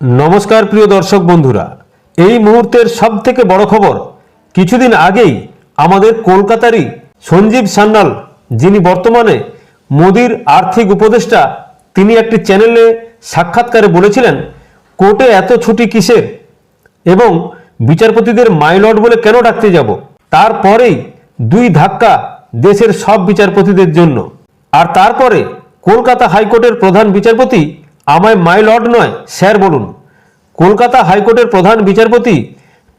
নমস্কার প্রিয় দর্শক বন্ধুরা। এই মুহূর্তের সব থেকে বড় খবর, কিছুদিন আগেই আমাদের কলকাতারই সঞ্জীব সান্যাল, যিনি বর্তমানে মোদির আর্থিক উপদেষ্টা, তিনি একটি চ্যানেলে সাক্ষাৎকারে বলেছিলেন, কোর্টে এত ছুটি কিসের? এবং বিচারপতিদের মাইলট বলে কেন ডাকতে যাব? তারপরেই দুই ধাক্কা দেশের সব বিচারপতিদের জন্য। আর তারপরে কলকাতা হাইকোর্টের প্রধান বিচারপতি আমায় মাইলট নয়, স্যার বলুন। কলকাতা হাইকোর্টের প্রধান বিচারপতি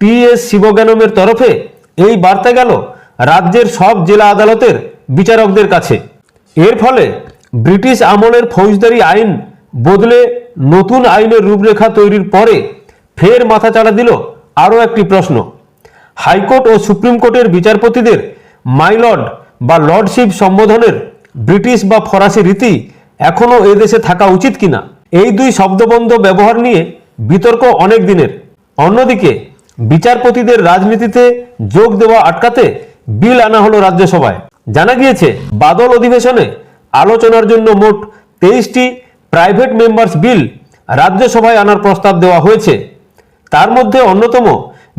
টি এস শিবজ্ঞানমের তরফে এই বার্তা গেল রাজ্যের সব জেলা আদালতের বিচারকদের কাছে। এর ফলে ব্রিটিশ আমলের ফৌজদারি আইন বদলে নতুন আইনের রূপরেখা তৈরির পরে ফের মাথাচাড়া দিল আরও একটি প্রশ্ন। হাইকোর্ট ও সুপ্রিম কোর্টের বিচারপতিদের মাইলর্ড বা লর্ডশিপ সম্বোধনের ব্রিটিশ বা ফরাসি রীতি এখনও এদেশে থাকা উচিত কিনা? এই দুই শব্দবন্ধ ব্যবহার নিয়ে বিতর্ক অনেক দিনের। অন্যদিকে, বিচারপতিদের রাজনীতিতে যোগ দেওয়া আটকাতে বিল আনা হলো রাজ্যসভায়। জানা গিয়েছে, বাদল অধিবেশনে আলোচনার জন্য মোট তেইশটি প্রাইভেট মেম্বার্স বিল রাজ্যসভায় আনার প্রস্তাব দেওয়া হয়েছে। তার মধ্যে অন্যতম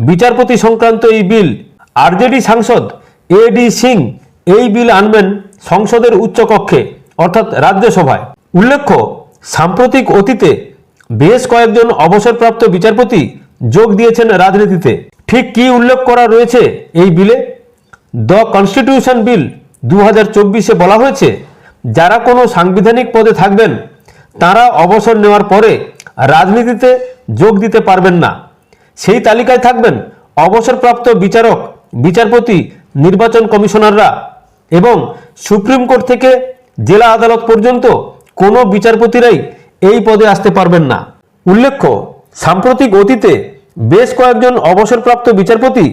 বিচারপতি সংক্রান্ত এই বিল, আরজেডি সাংসদ এ ডি সিং এই বিল আনবেন সংসদের উচ্চকক্ষে, অর্থাৎ রাজ্যসভায়। উল্লেখ্য সাম্প্রতিক অতীতে বেশ কয়েকজন অবসরপ্রাপ্ত বিচারপতি যোগ দিয়েছেন রাজনীতিতে। ঠিক কি উল্লেখ করা রয়েছে এই বিলে? দ্য কনস্টিটিউশন বিল দু হাজার বলা হয়েছে, যারা কোনো সাংবিধানিক পদে থাকবেন, তারা অবসর নেওয়ার পরে রাজনীতিতে যোগ দিতে পারবেন না। সেই তালিকায় থাকবেন অবসরপ্রাপ্ত বিচারক, বিচারপতি, নির্বাচন কমিশনাররা এবং সুপ্রিম কোর্ট থেকে জেলা আদালত পর্যন্ত কোনো বিচারপতিরাই এই পদে আসতে পারবেন না। উল্লেখ্য, সাম্প্রতিক অতীতে বেশ কয়েকজন অবসরপ্রাপ্ত বিচারপতি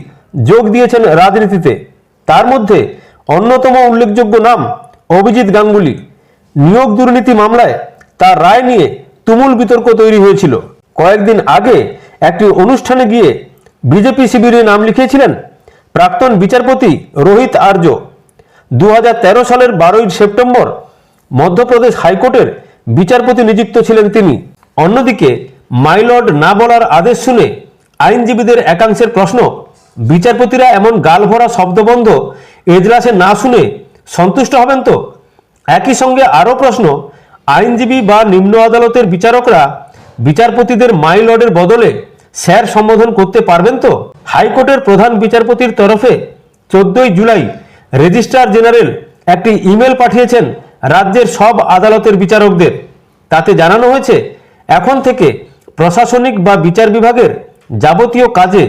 যোগ দিয়েছেন রাজনীতিতে। তার মধ্যে অন্যতম উল্লেখযোগ্য নাম অভিজিৎ গাঙ্গুলি। নিয়োগ দুর্নীতি মামলায় তার রায় নিয়ে তুমুল বিতর্ক তৈরি হয়েছিল। কয়েকদিন আগে একটি অনুষ্ঠানে গিয়ে বিজেপি শিবিরে নাম লিখিয়েছিলেন প্রাক্তন বিচারপতি রোহিত আর্য। দু হাজার তেরো সালের বারোই সেপ্টেম্বর মধ্যপ্রদেশ হাইকোর্টের বিচারপতি নিযুক্ত ছিলেন তিনি। অন্যদিকে মাইলর্ড না বলার আদেশ শুনে আইনজীবীদের একাংশের প্রশ্ন, বিচারপতিরা এমন গালভরা শব্দবন্ধ এজলাসে না শুনে সন্তুষ্ট হবেন তো? একই সঙ্গে আরও প্রশ্ন, আইনজীবী বা নিম্ন আদালতের বিচারকরা বিচারপতিদের মাইলর্ডের বদলে স্যার সম্বোধন করতে পারবেন তো? হাইকোর্টের প্রধান বিচারপতির তরফে চোদ্দই জুলাই রেজিস্ট্রার জেনারেল একটি ইমেল পাঠিয়েছেন রাজ্যের সব আদালতের বিচারকদের। তাতে জানানো হয়েছে, এখন থেকে প্রশাসনিক বা বিচার বিভাগের যাবতীয় কাজে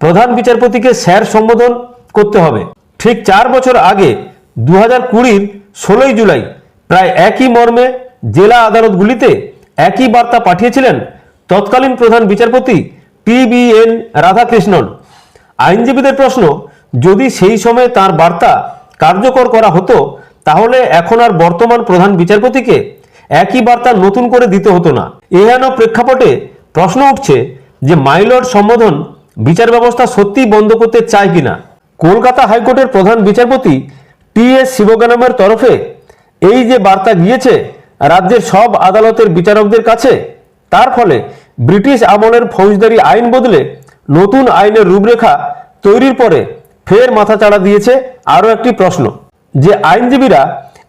প্রধান বিচারপতিকে স্যার সম্বোধন করতে হবে। ঠিক চার বছর আগে দু হাজার কুড়ির ষোলোই জুলাই, প্রায় একই মর্মে জেলা আদালতগুলিতে একই বার্তা পাঠিয়েছিলেন তৎকালীন প্রধান বিচারপতি টি বি এন রাধাকৃষ্ণন। আইনজীবীদের প্রশ্ন, যদি সেই সময়ে তার বার্তা কার্যকর করা হতো তাহলে এখন আর বর্তমান প্রধান বিচারপতিকে একই বার্তা নতুন করে দিতে হতো না। এহেন প্রেক্ষাপটে প্রশ্ন উঠছে যে মাইলর সম্বোধন বিচার ব্যবস্থা সত্যিই বন্ধ করতে চায় কিনা। কলকাতা হাইকোর্টের প্রধান বিচারপতি টি এস শিবগানামের তরফে এই যে বার্তা গিয়েছে রাজ্যের সব আদালতের বিচারকদের কাছে, তার ফলে ব্রিটিশ আমলের ফৌজদারি আইন বদলে নতুন আইনের রূপরেখা তৈরির পরে ফের মাথাচাড়া দিয়েছে আরও একটি প্রশ্ন। যে আইনজীবীরা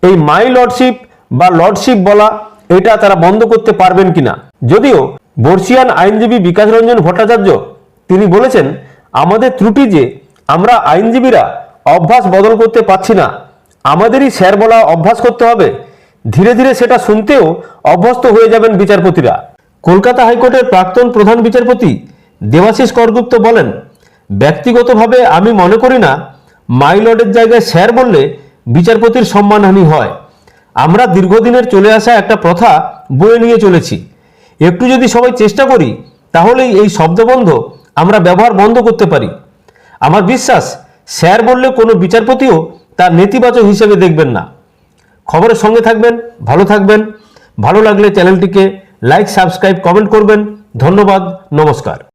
এই মাই লর্ডশিপ বা লর্ডশিপ বলা এটা তারা বন্ধ করতে পারবেন কিনা? যদিও বর্ষিয়ান আইনজীবী বিকাশ রঞ্জন ভট্টাচার্য তিনি বলেছেন, আমাদের ত্রুটি যে আমরা আইনজীবীরা অভ্যাস বদল করতে পারছি না। আমাদেরই স্যার বলা অভ্যাস করতে হবে। ধীরে ধীরে সেটা শুনতেও অভ্যস্ত হয়ে যাবেন বিচারপতিরা। কলকাতা হাইকোর্টের প্রাক্তন প্রধান বিচারপতি দেবাশিস করগুপ্ত বলেন, ব্যক্তিগতভাবে আমি মনে করি না মাইলর্ডের জায়গায় স্যার বললে বিচারপতির সম্মানহানি হয়। আমরা দীর্ঘদিনের চলে আসা একটা প্রথা বয়ে নিয়ে চলেছি। একটু যদি সবাই চেষ্টা করি, তাহলেই এই শব্দবন্ধ আমরা ব্যবহার বন্ধ করতে পারি। আমার বিশ্বাস, স্যার বললে কোনো বিচারপতিও তার নেতিবাচক হিসেবে দেখবেন না। খবরের সঙ্গে থাকবেন, ভালো থাকবেন। ভালো লাগলে চ্যানেলটিকে লাইক, সাবস্ক্রাইব, কমেন্ট করবেন। ধন্যবাদ, নমস্কার।